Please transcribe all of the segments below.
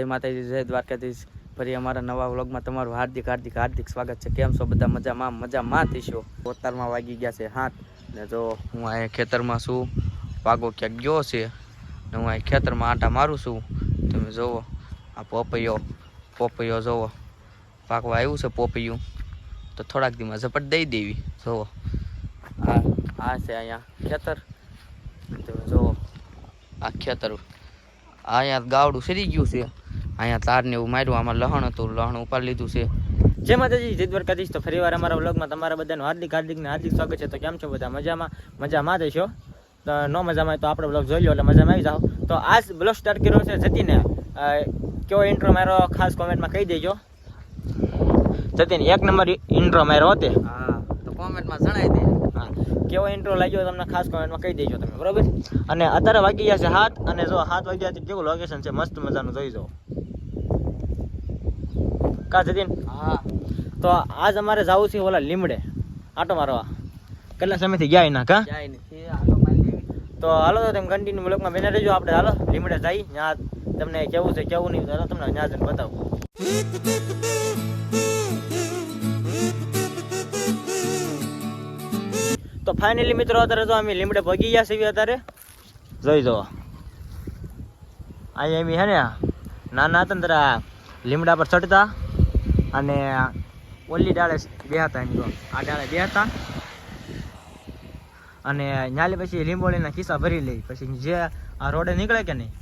જય માતાજી, જય દ્વારકાધીશ. ફરી અમારા નવા વ્લોગમાં તમારું હાર્દિક હાર્દિક હાર્દિક સ્વાગત છે. કેમ છો બધા? મજામાં? મજામાં થઈશો અત્યારમાં વાગી ગયા છે હાથ. ને જો હું અહીંયા ખેતરમાં છું, વાગો ક્યાંક ગયો છે, ને હું અહીં ખેતરમાં આંટા મારું છું. તમે જુઓ, આ પોપૈયો પોપૈયો જુઓ. પાકવા આવ્યું છે પોપૈયું. તો થોડાક દીમાં ઝપટ દઈ દેવી. જુઓ. આ આ છે અહીંયા ખેતર. તમે જુઓ. આ ખેતર. અહીંયા ગાવડું સરી ગયું છે. અહીંયા તાર ને એવું માર્યું આમાં લહણ હતું લહણ ઉપાડી લીધું છે. જય માતાજી જય દ્વારકાધીશ. તો ફરીવાર અમારા વ્લોગમાં તમારા બધાનું હાર્દિક ને હાર્દિક સ્વાગત છે. તો કેમ છો બધા? મજામાં? મજામાં જ છો? તો ન મજામાં તો આપણે બ્લોગ જોઈ લો એટલે મજામાં આવી જાઓ. તો આજ બ્લોગ સ્ટાર્ટ કર્યો છે જતીને. કયો કેવો ઇન્ટ્રો મારો ખાસ કોમેન્ટમાં કહી દેજો. જતીન એક નંબર ઇન્ટ્રો મારો હતે. હા તો કોમેન્ટમાં જણાવી દે. હા. કેવો ઇન્ટ્રો લાગ્યો તમને ખાસ કોમેન્ટમાં કહી દેજો તમે બરોબર? અને અત્યારે વાગી ગયા છે હાથ અને જો હાથ વાગ્યાથી કેવું લોકેશન છે? મસ્ત મજાનું જોઈ જાઓ. કા જતીન હા. તો આજ અમારે જવું છે ઓલા લીમડે. આટો મારવા. કેટલા સમયથી ગયા એના કા. તો હાલો તો તમે કન્ટિન્યુ બ્લોકમાં બેને રહેજો. આપણે હાલો લીમડે જઈ ત્યાં તમને કેવું છે કેવું નહીં તો હાલો તમને ત્યાં જઈને બતાવું. તો ફાઇનલી મિત્રો અત્યારે જો અમે લીમડે ભગી ગયા છીએ અત્યારે. જોઈ જો અહીંયા એમ હે ને નાના હતા ને લીમડા પર ચડતા. અને ઓલી ડાળે બે હતા એમ જો. આ ડાળે બે હતા અને ન્યાલે પછી લીંબોળીના ખિસ્સા ભરી લઈ પછી જે આ રોડે નીકળે કે નહીં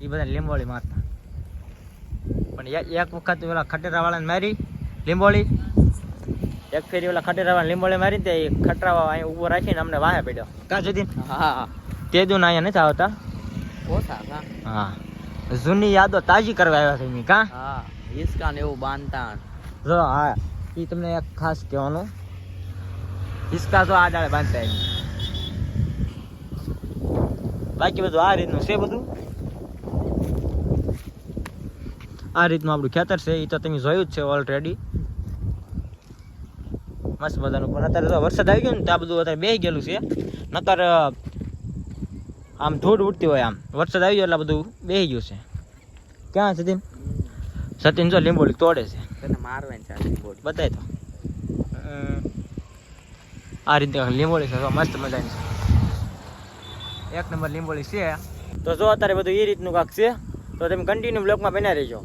એ બધા લીંબોળી મારતા. પણ એક વખત ઓલા ખટેરાવાળાને મારી લીંબોળી. એક ફેરી ઓલા ખટેરાવાળા લીંબોળી મારી તે ખટરાવા અહીંયા ઊભો રાખીને અમને વાહે પડ્યો. કા જતી હા તે દુન અહીંયા નથી આવતા. ઓછા હા. જૂની યાદો તાજી કરવા આવ્યા છે કા? હા હિસકા ને એવું બાંધતા. જો, હા એ તમને એક ખાસ કહેવાનું. હિસકા તો આ દાડે બાંધતા બાકી બધું આ રીતનું છે બધું? આ રીતનું આપણું ખેતર છે એ તો તમે જોયું જ છે ઓલરેડી મસ્ત મજાનું. પણ અત્યારે તો વરસાદ આવી ગયો ને તો આ બધું અત્યારે બેસી ગયેલું છે. નતર આમ ધૂળ ઉડતી હોય આમ. વરસાદ આવી ગયો એટલે બધું બેસી ગયું છે. ક્યાં સતીન? સતીન જો લીંબોળી તોડે છે. તને ચાલે બતાય તો. આ રીતે લીંબોળી છે મસ્ત મજાની છે. એક નંબર લીંબોળી છે. તો જો અત્યારે બધું એ રીતનું કાંક છે તો તમે કન્ટિન્યુ બ્લોકમાં બનાવી રહેજો.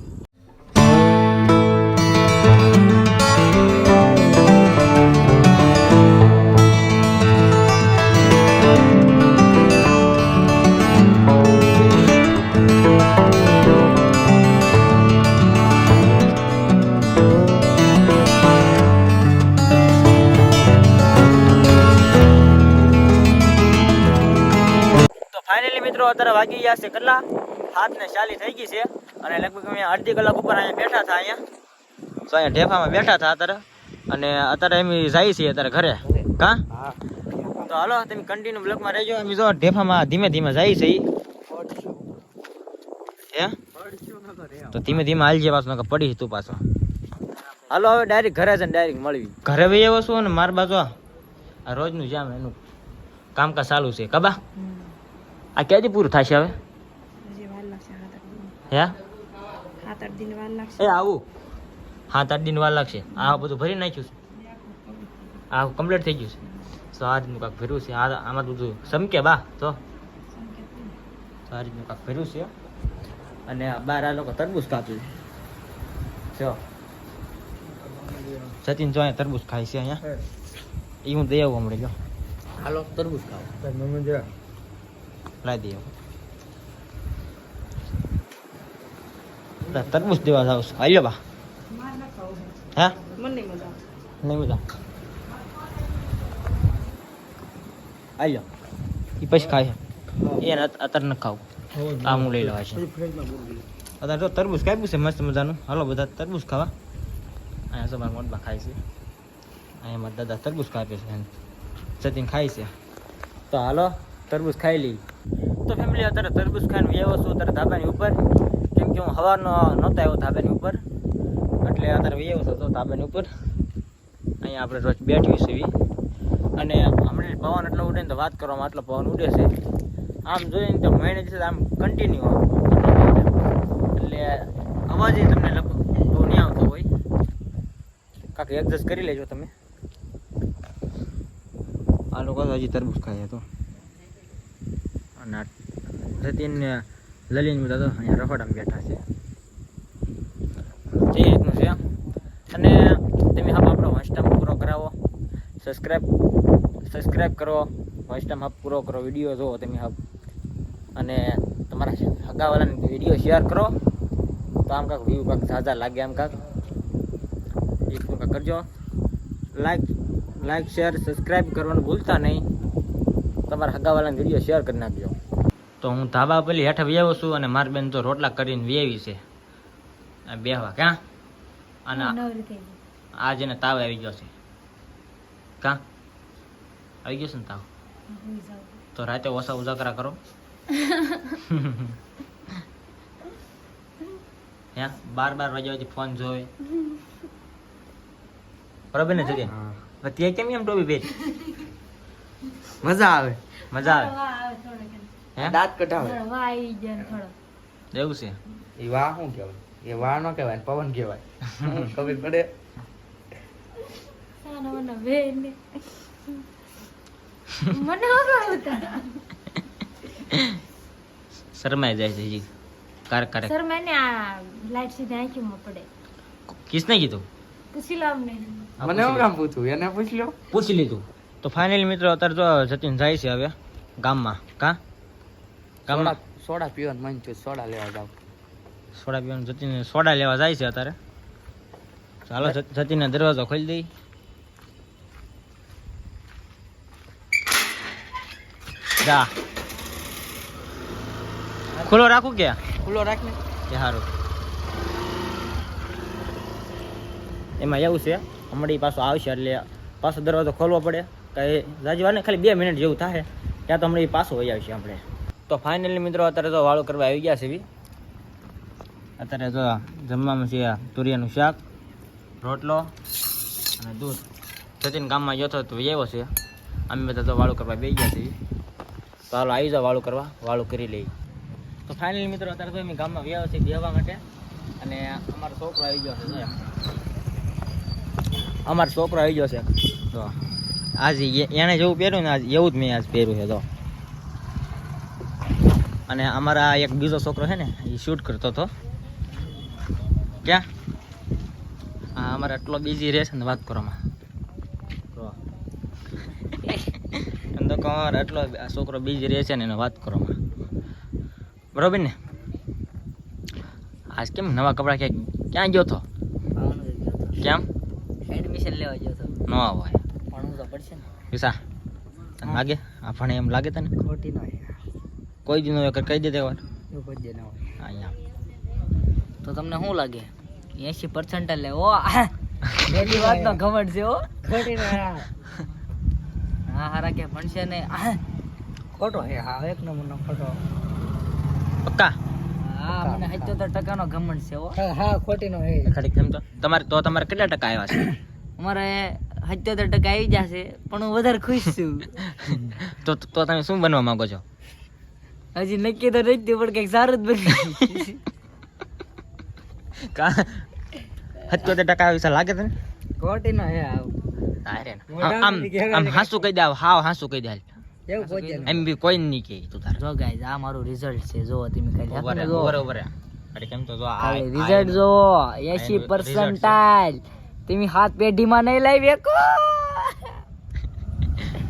મિત્રો અત્યારે વાગી ગયા છે કેટલા હાથ ને ચાલી થઈ ગઈ છે. અને લગભગ અમે અડધી કલાક ઉપર અહીંયા બેઠા હતા અહીંયા. તો અહીંયા ઢેફામાં બેઠા હતા અત્યારે. અને અત્યારે એમ જાય છે અત્યારે ઘરે. કા? તો હાલો, તમે કન્ટિન્યુ બ્લોકમાં રહેજો. એમ જો ઢેફામાં ધીમે ધીમે જાય છે હે? તો ધીમે ધીમે હાલજે પાછો પડી તું પાછો. હાલો, હવે ડાયરેક્ટ ઘરે છે ડાયરેક્ટ મળવી. ઘરે ભાઈ એવો છું ને માર બાજુ આ રોજનું જામ એનું કામકાજ ચાલુ છે કબા આ ક્યાંથી પૂરું થશે હવે? હે? સાત આઠ દિન વાર લાગશે. એ આવું. સાત આઠ દિન વાર લાગશે. આ બધું ભરી નાખ્યું છે. આ કમ્પ્લીટ થઈ ગયું છે. સો આ રીતનું કાંક ભર્યું છે. આ આમાં બધું સમકે બા તો. તો આ રીતનું કાંક ભર્યું છે. અને આ બાર આ લોકો તરબૂચ ખાતું છે. જો. સચિન જો અહીંયા તરબૂચ ખાય છે અહીંયા. એ હું દઈ આવું હમણાં જો. હાલો તરબૂચ ખાઓ. લાવી દઈએ તરબૂચ દેવા જાવ છું. હાલ્યો બા. માર ના ખાવું હા મને નહીં મજા હાલ્યો. એ પછી ખાય અત- અત્યારે ન ખાવું. આ હું લઈ લેવા છે. અત્યારે તો તરબૂચ કાપ્યું છે મસ્ત મજાનું. હાલો બધા તરબૂચ ખાવા. અહીંયા સવાર મોટમાં ખાય છે. અહીંયા મારા દાદા તરબૂચ કાપે છે. સતીન ખાય છે. તો હાલો તરબૂચ ખાઈ લઈ તો ફેમિલી અત્યારે તરબૂચ ખાઈને વ્યવો છું, અત્યારે ધાબાની ઉપર. કેમ કે હું હવાનો નહોતો આવ્યો ધાબાની ઉપર. એટલે અત્યારે વ્યવો છું તો ધાબાની ઉપર. અહીંયા આપણે રોજ બેઠવી છીએ અને હમણાં પવન એટલો ઉડે ને તો વાત કરવામાં આટલો પવન ઉડે છે. આમ જોઈએ ને તો મહિને છે આમ કન્ટિન્યુ એટલે અવાજ તમને લગભગ બહુ નહીં આવતો હોય. કાંક એડજસ્ટ કરી લેજો તમે. આ લોકો હજી તરબૂચ ખાય તો. અને જતીન ને બધા તો અહીંયા રખોડામાં બેઠા છે. જે રીતનું છે. અને તમે હબ આપણો વોઇસટામ પૂરો કરાવો. સબસ્ક્રાઈબ સબસ્ક્રાઈબ કરો. વોઇસટામ હબ પૂરો કરો. વીડિયો જુઓ તમે હબ અને તમારા હગાવાલાને વીડિયો શેર કરો. તો આમ કાંક વ્યૂ કાંક ઝાઝા લાગે આમ કાંક. એક કાંક કરજો. લાઈક લાઈક શેર સબસ્ક્રાઈબ કરવાનું ભૂલતા નહીં. તમારા હગાવાલાને વીડિયો શેર કરી નાખજો. તો હું ધાબા પેલી હેઠે વ્યાવું છું અને મારી બેન તો રોટલા કરીને વ્યાવી છે. આ બેહવા ક્યાં અને આજે ને તાવ આવી ગયો છે. ક્યાં આવી ગયો છે ને તાવ? તો રાતે ઓછા ઉજાગરા કરો. હે? બાર બાર વાગ્યા પછી ફોન જોવે. બરાબર ને જગ્યા ત્યાં કેમ એમ ટોપી પહેરી? મજા આવે. મજા આવે? દાંત કઢાવે. વાહ આવી થોડો. એવું છે? એ વાહ શું કહેવાય? એ વાહ ન કહેવાય પવન કહેવાય. ખબર પડે? ને. શરમાઈ જાય છે જી કાર કરે સર મેં આ લાઈટ સીધી આંખીમાં પડે. કિસને કીધું? પૂછી લો અમને મને હું કામ પૂછું એને પૂછ લો. પૂછી લીધું. તો ફાઇનલ મિત્રો અત્યારે જો જતીન જાય છે હવે ગામમાં. કા? ગામમાં સોડા પીવાનું મન થયું સોડા લેવા જાવ. સોડા પીવાનું જતીને સોડા લેવા જાય છે અત્યારે. ચાલો જતીને દરવાજો ખોલી દઈ. જા. ખુલ્લો રાખું કે? ખુલ્લો રાખ ને કે સારું એમાં એવું છે હમણાં પાછો આવશે એટલે પાછો દરવાજો ખોલવો પડે. કઈ જાજી વાર ખાલી બે મિનિટ જેવું થાય ત્યાં તો હમણાં પાછો વહી આવશે આપણે. તો ફાઇનલી મિત્રો અત્યારે તો વાળું કરવા આવી ગયા છે અત્યારે તો જમવામાં છે તુરિયાનું શાક, રોટલો અને દૂધ. સચિન ગામમાં ગયો તો એવો છે. અમે બધા તો વાળું કરવા બેસી ગયા છીએ તો હાલો આવી જાઓ વાળું કરવા, વાળું કરી લઈએ. તો ફાઇનલી મિત્રો અત્યારે તો અમે ગામમાં વ્યાવ છે બેહવા માટે. અને અમારો છોકરો આવી ગયો છે અમારો છોકરો આવી ગયો છે. તો આજે એને જેવું પહેર્યું ને આજ એવું જ મેં આજ પહેર્યું છે તો અને અમારા એક બીજો છોકરો છે ને એ શૂટ કરતો હતો. ક્યાં? હા અમારે એટલો બીજી રહેશે ને વાત કરવામાં. એમ તો અમારે એટલો આ છોકરો બીજી રહે છે ને એને વાત કરવામાં. બરોબર ને? આજ કેમ નવા કપડાં ક્યાં ક્યાં ગયો તો? કેમ? એડમિશન લેવા ગયો તો. ન હોય. ભણવું તો પડશે ને. વિશા તને લાગે? આપણને એમ લાગે તને? ખોટી ન હોય. કોઈ દી નો કહી દે દેવા એવું દે ના હોય. અહીંયા તો તમને શું લાગે? એસી પર્સન્ટ લે. ઓ પહેલી વાત તો ઘમંડ છે ઓ ખોટી હા હારા કે ભણશે ને. ખોટો હે હા એક નંબરનો ખોટો. પક્કા? હા મને 77 ટકાનો ઘમંડ છે ઓ હા ખોટી નો હે કેમ તો? તમારે તો તમારે કેટલા ટકા આવ્યા છે? અમારે 77 ટકા આવી જશે પણ હું વધારે ખુશ છું. તો તો તમે શું બનવા માંગો છો? હજી નક્કી તો નહીં થયું, પણ કંઈક સારું જ બની કા? સત્યોતેર ટકા વિશે લાગે તને? ખોટી ના હે આવ. આમ આમ હાસુ કહી દે હાવ હાસુ કહી દે એમ બી કોઈ નહીં કે તું તારે. જો ગાઈઝ આ મારું રિઝલ્ટ છે જો તમે ખાલી. બરાબર રહે. અરે કેમ તો જો આ- રિઝલ્ટ જો 80 એનું પર્સન્ટાઇલ તમે હાથ પેઢીમાં નહીં લાવી એકો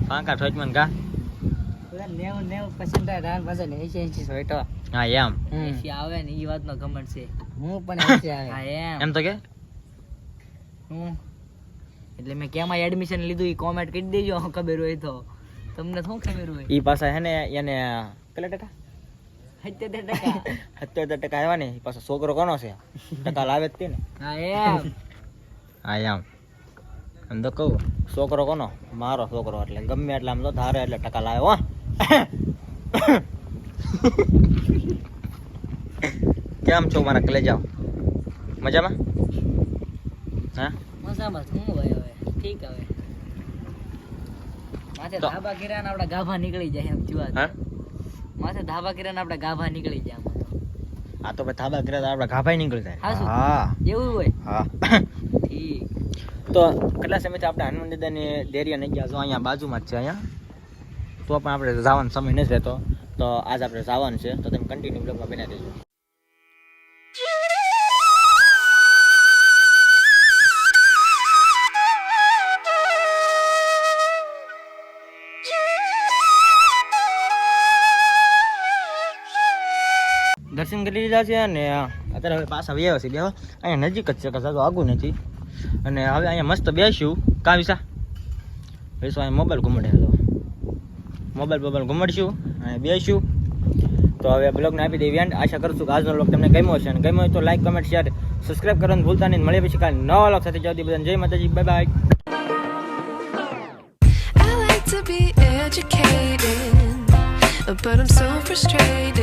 પાંકા ઠોચમાં કા? નેવું નેવું પસંદ રાન પાસે ને 80 80 સોઈટો હા એમ. એસી આવે ને એ વાતનો ઘમંડ છે. હું પણ એસી આવે. હા એમ. એમ તો કે? હું? એટલે મેં કેમાં એડમિશન લીધું એ કોમેન્ટ કરી દેજો ખબર હોય તો. તમને શું ખબર હોય? ઈ પાછા હે ને એને કેટલા ટકા? 77 ટકા. સત્યોતેર ટકા આવ્યા ને ઈ પાછો છોકરો કોનો છે? ટકા લાવે જ તે ને. હા એમ. હા એમ. એમ તો કહું છોકરો કોનો? મારો છોકરો એટલે ગમે એટલે આમ તો ધારે એટલે ટકા લાવે હો. કેમ છો મારા કલેજા મજામાં? હા? મજામાં શું ભાઈ હવે? ઠીક હવે? માથે તો- ધાબા કિરાન ને આપડા ગાભા નીકળી જાય એમ જોવા હા? માથે ધાબા કિરાન ને આપડા ગાભા નીકળી જાય આ તો ભાઈ ધાબા કિરાન આપડા ગાભા નીકળી જાય. હા હા. એવું હોય? હા. ઠીક. તો કેટલા સમયથી આપણે હનુમાન દાદાની ડેરી નહીં ગયા છો અહીંયા બાજુમાં જ છે અહીંયા? તો પણ આપણે જવાનો સમય નથી રહેતો. તો આજ આપણે જવાનું છે. તો તમે કન્ટિન્યુ બ્લોગમાં બનાવી દેજો દર્શન કરી લીધા છે અને અત્યારે હવે પાછા આવ્યા છે બેવા અહીંયા નજીક જ છે કે સારું આગું નથી. અને હવે અહીંયા મસ્ત બેસ્યું કાં વિસા વિસા અહીંયા મોબાઈલ ઘુમડે. તો મોબાઈલ બોબાઈલ ઘૂમડશું અને બેસું તો હવે બ્લોગને આપી દઈએ એન્ડ આશા કરું છું કે આજનો બ્લોગ તમને ગમ્યો છે અને ગમ્યો તો લાઈક કમેન્ટ શેર સબસ્ક્રાઈબ કરવાનું ભૂલતા નહીં. મળે પછી કાલે નવા બ્લોગ સાથે. જલ્દી બધાને. જય માતાજી. Bye bye but I'm so frustrated.